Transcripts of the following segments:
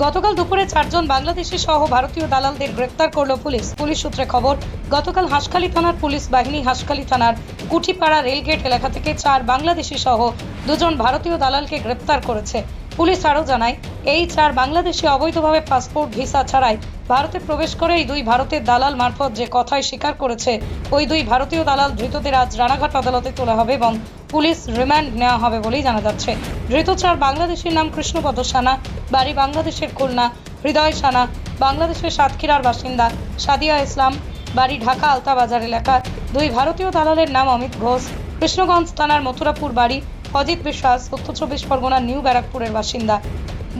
গতকাল দুপুরে চারজন বাংলাদেশি সহ ভারতীয় দালালদের গ্রেপ্তার করল পুলিশ। পুলিশ সূত্রে খবর, গতকাল হাঁসখালী থানার পুলিশ বাহিনী হাঁসখালী থানার কুঠিপাড়া রেলগেট এলাকা থেকে চার বাংলাদেশি সহ দুজন ভারতীয় দালালকে গ্রেপ্তার করেছে। পুলিশ আরও জানায়, এই চার বাংলাদেশি অবৈধভাবে পাসপোর্ট, ভিসা ছাড়াই ভারতে প্রবেশ করে এই দুই ভারতের দালাল মারফত যে কথায় স্বীকার করেছে, ওই দুই ভারতীয় দালাল ধৃতদের আজ রানাঘাট আদালতে তোলা হবে এবং পুলিশ রিমান্ড নেওয়া হবে বলেই জানা যাচ্ছে। ধৃত চার বাংলাদেশির নাম কৃষ্ণপদ সানা, বাড়ি বাংলাদেশের খুলনা, হৃদয় সানা, বাংলাদেশের সাতক্ষীরার বাসিন্দা সাদিয়া ইসলাম, বাড়ি ঢাকা আলতাবাজার এলাকা দুই ভারতীয় দালালের নাম অমিত ঘোষ, কৃষ্ণগঞ্জ থানার মথুরাপুর বাড়ি অজিত বিশ্বাস, উত্তর চব্বিশ পরগনার নিউ ব্যারাকপুরের বাসিন্দা।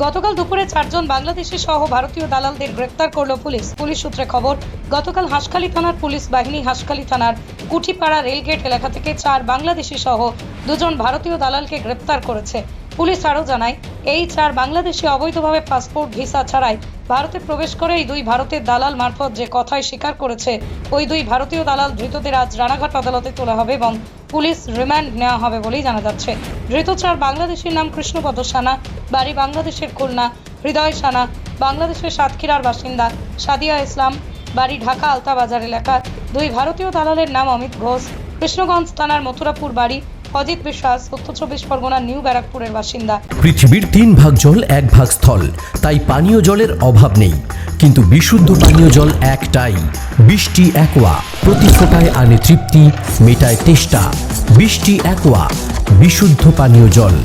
গতকাল দুপুরে চারজন বাংলাদেশি সহ ভারতীয় দালালদের গ্রেপ্তার করল পুলিশ। পুলিশ সূত্রে খবর, গতকাল হাঁসখালী থানার পুলিশ বাহিনী হাঁসখালী থানার কুঠিপাড়া রেলগেট এলাকা থেকে চার বাংলাদেশি সহ দুজন ভারতীয় দালালকে গ্রেপ্তার করেছে। পুলিশ আরও জানায়, এই চার বাংলাদেশি অবৈধভাবে পাসপোর্ট, ভিসা ছাড়াই ভারতে প্রবেশ করে এই দুই ভারতের দালাল মারফত যে কথায় স্বীকার করেছে, ওই দুই ভারতীয় দালাল ধৃতদের আজ রানাঘাট আদালতে তোলা হবে এবং পুলিশ রিমান্ড নেওয়া হবে বলেই জানা যাচ্ছে। ধৃত চার বাংলাদেশের নাম কৃষ্ণপদ সানা, বাড়ি বাংলাদেশের খুলনা, হৃদয় সানা, বাংলাদেশের সাতক্ষীরার বাসিন্দা সাদিয়া ইসলাম, বাড়ি ঢাকা আলতাবাজার এলাকা দুই ভারতীয় দালালের নাম অমিত ঘোষ, কৃষ্ণগঞ্জ থানার মথুরাপুর বাড়ি অজিত বিশ্বাস উত্তর চব্বিশ পরগনার নিউ ব্যারাকপুরের বাসিন্দা। পৃথিবীর তিন ভাগ জল এক ভাগ স্থল। তাই পানীয় জলের অভাব নেই। কিন্তু বিশুদ্ধ পানীয় জল একটাই। বৃষ্টি একোয়া। প্রতি ফোটায় আনে তৃপ্তি মেটায় তেষ্টা। বৃষ্টি একোয়া। বিশুদ্ধ পানীয় জল।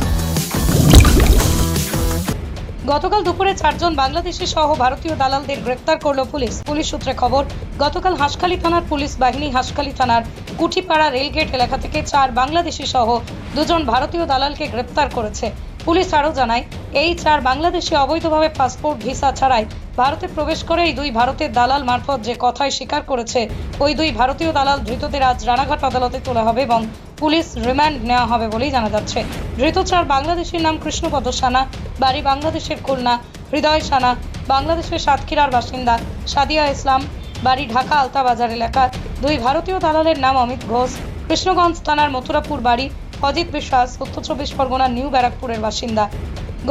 গতকাল দুপুরে চারজন বাংলাদেশি সহ ভারতীয় দালালদের গ্রেপ্তার করল পুলিশ। পুলিশ সূত্রে খবর গতকাল হাঁসখালী থানার পুলিশ বাহিনী হাঁসখালী থানার কুঠিপাড়া রেলগেট এলাকা থেকে চার বাংলাদেশি সহ দুজন ভারতীয় দালালকে গ্রেপ্তার করেছে। পুলিশ আরও জানায়, এই চার বাংলাদেশি অবৈধভাবে পাসপোর্ট, ভিসা ছাড়াই ভারতে প্রবেশ করে এই দুই ভারতের দালাল মারফত যে কথায় স্বীকার করেছে, ওই দুই ভারতীয় দালাল ধৃতদের আজ রানাঘাট আদালতে তোলা হবে এবং পুলিশ রিমান্ড নেওয়া হবে বলেই জানা যাচ্ছে। ধৃত চার বাংলাদেশির নাম কৃষ্ণপদ সানা, বাড়ি বাংলাদেশের খুলনা, হৃদয় সানা, বাংলাদেশের সাতক্ষীরার বাসিন্দা সাদিয়া ইসলাম বাড়ি ঢাকা আলতাবাজার এলাকার দুই ভারতীয় দালালের নাম অমিত ঘোষ। কৃষ্ণগঞ্জ থানার মথুরাপুর বাড়ি অজিত বিশ্বাস, উত্তর চব্বিশ পরগনার নিউ ব্যারাকপুরের বাসিন্দা।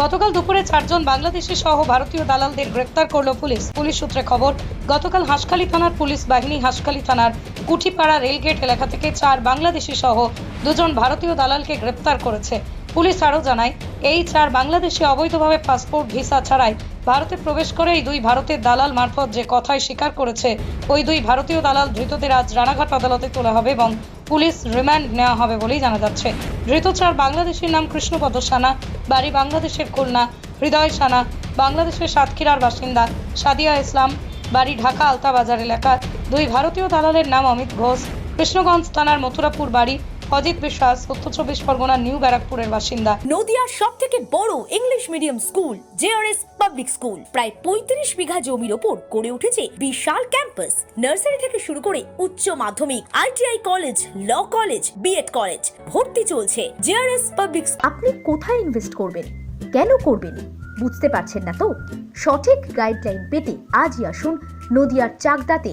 গতকাল দুপুরে চারজন বাংলাদেশি সহ ভারতীয় দালালদের গ্রেপ্তার করল পুলিশ। পুলিশ সূত্রে খবর, গতকাল হাঁসখালী থানার পুলিশ বাহিনী হাঁসখালী থানার কুঠিপাড়া রেলগেট এলাকা থেকে চার বাংলাদেশি সহ দুজন ভারতীয় দালালকে গ্রেপ্তার করেছে। পুলিশ আরও জানায়, এই চার বাংলাদেশি অবৈধভাবে পাসপোর্ট ভিসা ছাড়াই ভারতে প্রবেশ করে এই দুই ভারতের দালাল মারফত যে কথায় স্বীকার করেছে, ওই দুই ভারতীয় দালাল ধৃতদের আজ রানাঘাট আদালতে তোলা হবে এবং পুলিশ রিমান্ড নেওয়া হবে বলেই জানা যাচ্ছে। ধৃত চার বাংলাদেশের নাম কৃষ্ণপদ সানা, বাড়ি বাংলাদেশের খুলনা, হৃদয় সানা, বাংলাদেশের সাতক্ষীরার বাসিন্দা সাদিয়া ইসলাম, বাড়ি ঢাকা আলতাবাজার এলাকার দুই ভারতীয় দালালের নাম অমিত ঘোষ, কৃষ্ণগঞ্জ থানার মথুরাপুর বাড়ি অজিত বিশ্বাস উত্তর চব্বিশ পরগনা নিউ ব্যারাকপুরের বাসিন্দা। নদিয়ার সব থেকে বড় English medium school JRS public school প্রায় পঁয়ত্রিশ বিঘা জমির ওপর গড়ে উঠেছে বিশাল ক্যাম্পাস নার্সারি থেকে শুরু করে উচ্চ মাধ্যমিক ITI college law college BEd college ভর্তি চলছে জেআরএস পাবলিক আপনি কোথায় ইনভেস্ট করবেন? কেন করবেন? বুঝতে পারছেন না তো? সঠিক গাইডলাইন পেতে আজই আসুন নদিয়ার চাকদাতে।